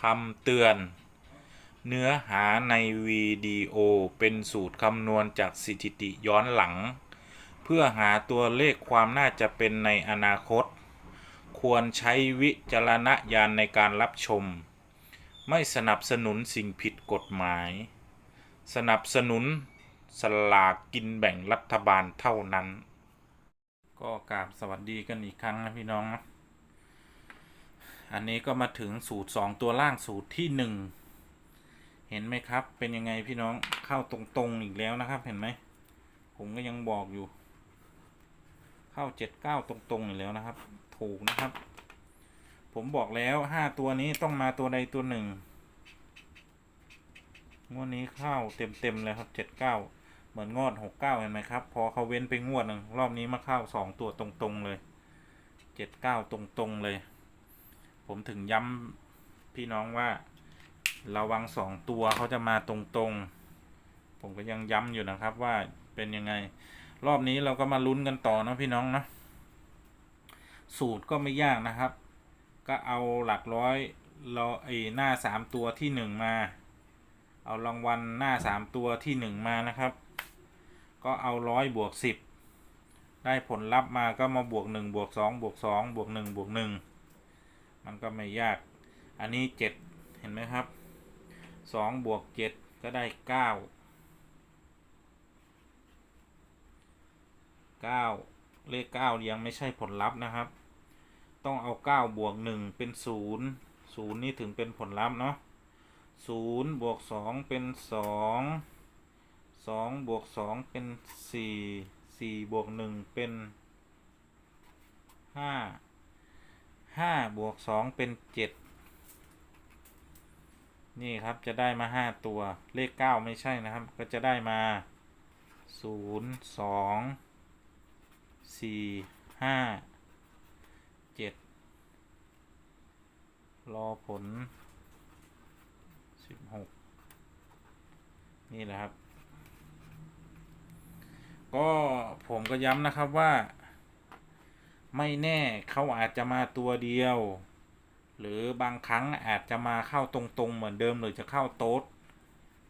คำเตือน เนื้อหาในวิดีโอเป็นสูตรคำนวณจากสถิติย้อนหลัง เพื่อหาตัวเลขความน่าจะเป็นในอนาคต ควรใช้วิจารณญาณในการรับชม ไม่สนับสนุนสิ่งผิดกฎหมาย สนับสนุนสลากกินแบ่งรัฐบาลเท่านั้น ก็กราบสวัสดีกันอีกครั้งนะพี่น้องนะ อันนี้ก็มาถึงสูตร 2 ตัวล่างสูตรที่ 1 เห็นไหมครับ เป็นยังไงพี่น้องเข้าตรงๆอีกแล้วนะครับ เห็นไหม ผมก็ยังบอกอยู่ เข้า79ตรงๆอีกแล้วนะครับ ถูกนะครับ ผมบอกแล้ว5ตัวนี้ต้องมาตัวใดตัวหนึ่งงวดนี้เข้าเต็มๆเลยครับ79เหมือนงวด69เห็นไหมครับ พอเขาเว้นไปงวดหนึ่งรอบนี้มาเข้า2ตัวตรงๆเลย79ตรงๆเลย ผมถึงย้ำพี่น้องว่าระวังสองตัวเขาจะมาตรงๆ ผมก็ยังย้ำอยู่นะครับว่าเป็นยังไง รอบนี้เราก็มาลุ้นกันต่อนะพี่น้องนะสูตรก็ไม่ยากนะครับ ก็เอาหลักร้อยเราไอหน้าสามตัวที่หนึ่งมา เอารางวัลหน้าสามตัวที่หนึ่งมานะครับ ก็เอาร้อยบวกสิบได้ผลลัพธ์มาก็มาบวกหนึ่งบวกสองบวกสองบวกหนึ่งบวกหนึ่ง มันก็ไม่ยาก อันนี้เจ็ดเห็นไหมครับสองบวกเจ็ดก็ได้เก้าเก้าเลขเก้ายังไม่ใช่ผลลัพธ์นะครับ ต้องเอาเก้าบวกหนึ่งเป็นศูนย์ศูนย์นี่ถึงเป็นผลลัพธ์เนาะศูนย์บวกสองเป็นสองสองบวกสองเป็นสี่สี่บวกหนึ่งเป็นห้า ห้าบวกสองเป็นเจ็ดนี่ครับจะได้มาห้าตัวเลขเก้าไม่ใช่นะครับ ก็จะได้มาศูนย์สองสี่ห้าเจ็ดรอผลสิบหกนี่แหละครับ ก็ผมก็ย้ำนะครับว่า ไม่แน่เขาอาจจะมาตัวเดียว หรือบางครั้งอาจจะมาเข้าตรงๆ เหมือนเดิมหรือจะเข้าโต๊ด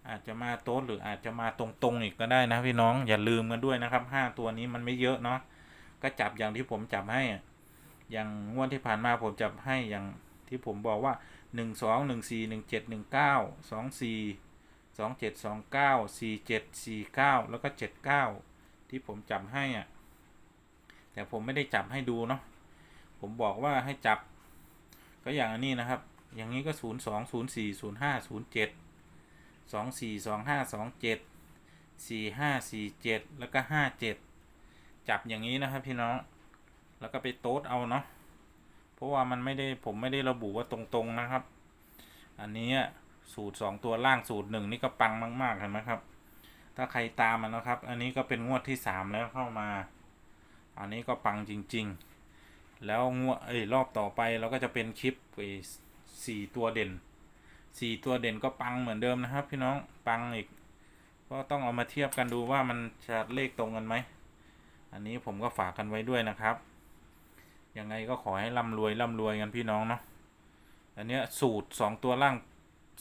อาจจะมาโต๊ดหรืออาจจะมาตรงๆอีกก็ได้นะพี่น้องอย่าลืมกันด้วยนะครับห้าตัวนี้มันไม่เยอะเนาะก็จับอย่างที่ผมจับให้ อย่างงวดที่ผ่านมาผมจับให้อย่างที่ผมบอกว่าหนึ่งสองหนึ่งสี่หนึ่งเจ็ดหนึ่งเก้าสองสี่สองเจ็ดสองเก้าสี่เจ็ดสี่เก้าแล้วก็เจ็ดเก้าที่ผมจับให้อะ แต่ผมไม่ได้จับให้ดูเนาะผมบอกว่าให้จับ ก็อย่างนี้นะครับ อย่างนี้ก็ศูนย์สองศูนย์สี่ศูนย์ห้าศูนย์เจ็ดสองสี่สองห้าสองเจ็ดสี่ห้าสี่เจ็ดแล้วก็ห้าเจ็ดจับอย่างนี้นะครับพี่น้อง แล้วก็ไปโต๊ดเอาเนาะเพราะว่ามันไม่ได้ผมไม่ได้ระบุว่าตรงๆนะครับ อันนี้สูตร 2 ตัวล่างสูตรหนึ่งนี่ก็ปังมากๆเห็นไหมครับ ถ้าใครตามมันนะครับ อันนี้ก็เป็นงวดที่ 3 แล้วเข้ามา อันนี้ก็ปังจริง ๆ แล้วงวเอ้ยรอบต่อไปเราก็จะเป็นคลิปไปสี่ตัวเด่นสี่ตัวเด่นก็ปังเหมือนเดิมนะครับ พี่น้องปังอีก ก็ต้องเอามาเทียบกันดูว่ามันจะเลขตรงกันไหม อันนี้ผมก็ฝากกันไว้ด้วยนะครับ ยังไงก็ขอให้ร่ำรวยร่ำรวยกันพี่น้องเนาะ อันเนี้ยสูตรสองตัวล่าง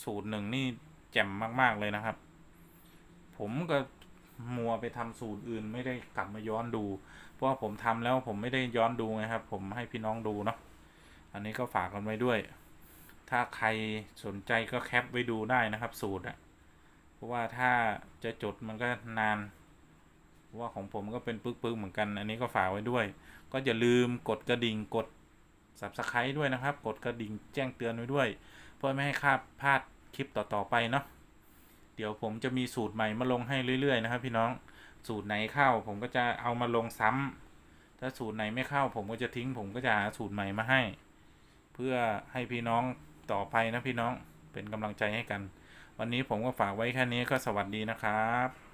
สูตรหนึ่งนี่แจ่มมาก ๆ เลยนะครับ ผมก็ มัวไปทำสูตรอื่น ไม่ได้กลับมาย้อนดู เพราะว่าผมทำแล้วผมไม่ได้ย้อนดูไงครับ ผมให้พี่น้องดูเนาะอันนี้ก็ฝากกันไว้ด้วย ถ้าใครสนใจก็แคปไว้ดูได้นะครับ สูตรอะเพราะว่าถ้าจะจดมันก็นานเพราะว่าของผมก็เป็นปึ๊กๆเหมือนกัน อันนี้ก็ฝากไว้ด้วย ก็อย่าลืมกดกระดิ่งกด subscribe ด้วยนะครับ กดกระดิ่งแจ้งเตือนไว้ด้วย เพื่อไม่ให้คาดพลาดคลิปต่อๆไปเนาะ เดี๋ยวผมจะมีสูตรใหม่มาลงให้เรื่อยๆนะครับ พี่น้องสูตรไหนเข้า ผมก็จะเอามาลงซ้ำถ้าสูตรไหนไม่เข้า ผมก็จะทิ้ง ผมก็จะหาสูตรใหม่มาให้ เพื่อให้พี่น้องต่อไปนะพี่น้องเป็นกำลังใจให้กัน วันนี้ผมก็ฝากไว้แค่นี้ก็สวัสดีนะครับ